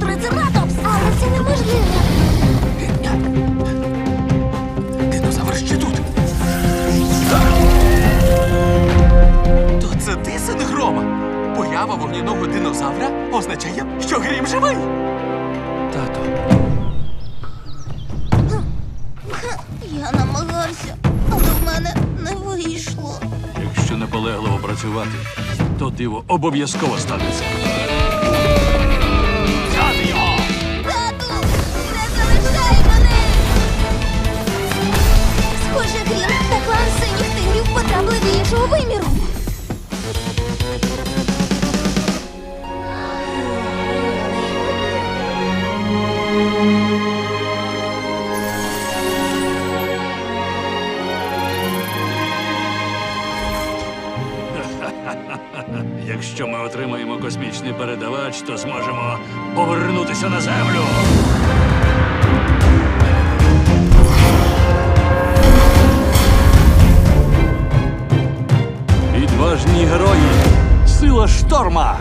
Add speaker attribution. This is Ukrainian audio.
Speaker 1: Трицератопс! Але це неможливо.
Speaker 2: Динозавр ще тут. То це ти, син грома? Поява вогняного динозавра означає, що грім живий. Тато,
Speaker 1: Я намагався, але в мене не вийшло.
Speaker 3: Якщо наполегливо працювати, то диво обов'язково станеться. Якщо ми отримаємо космічний передавач, то зможемо повернутися на землю. Відважні герої! Сила шторма!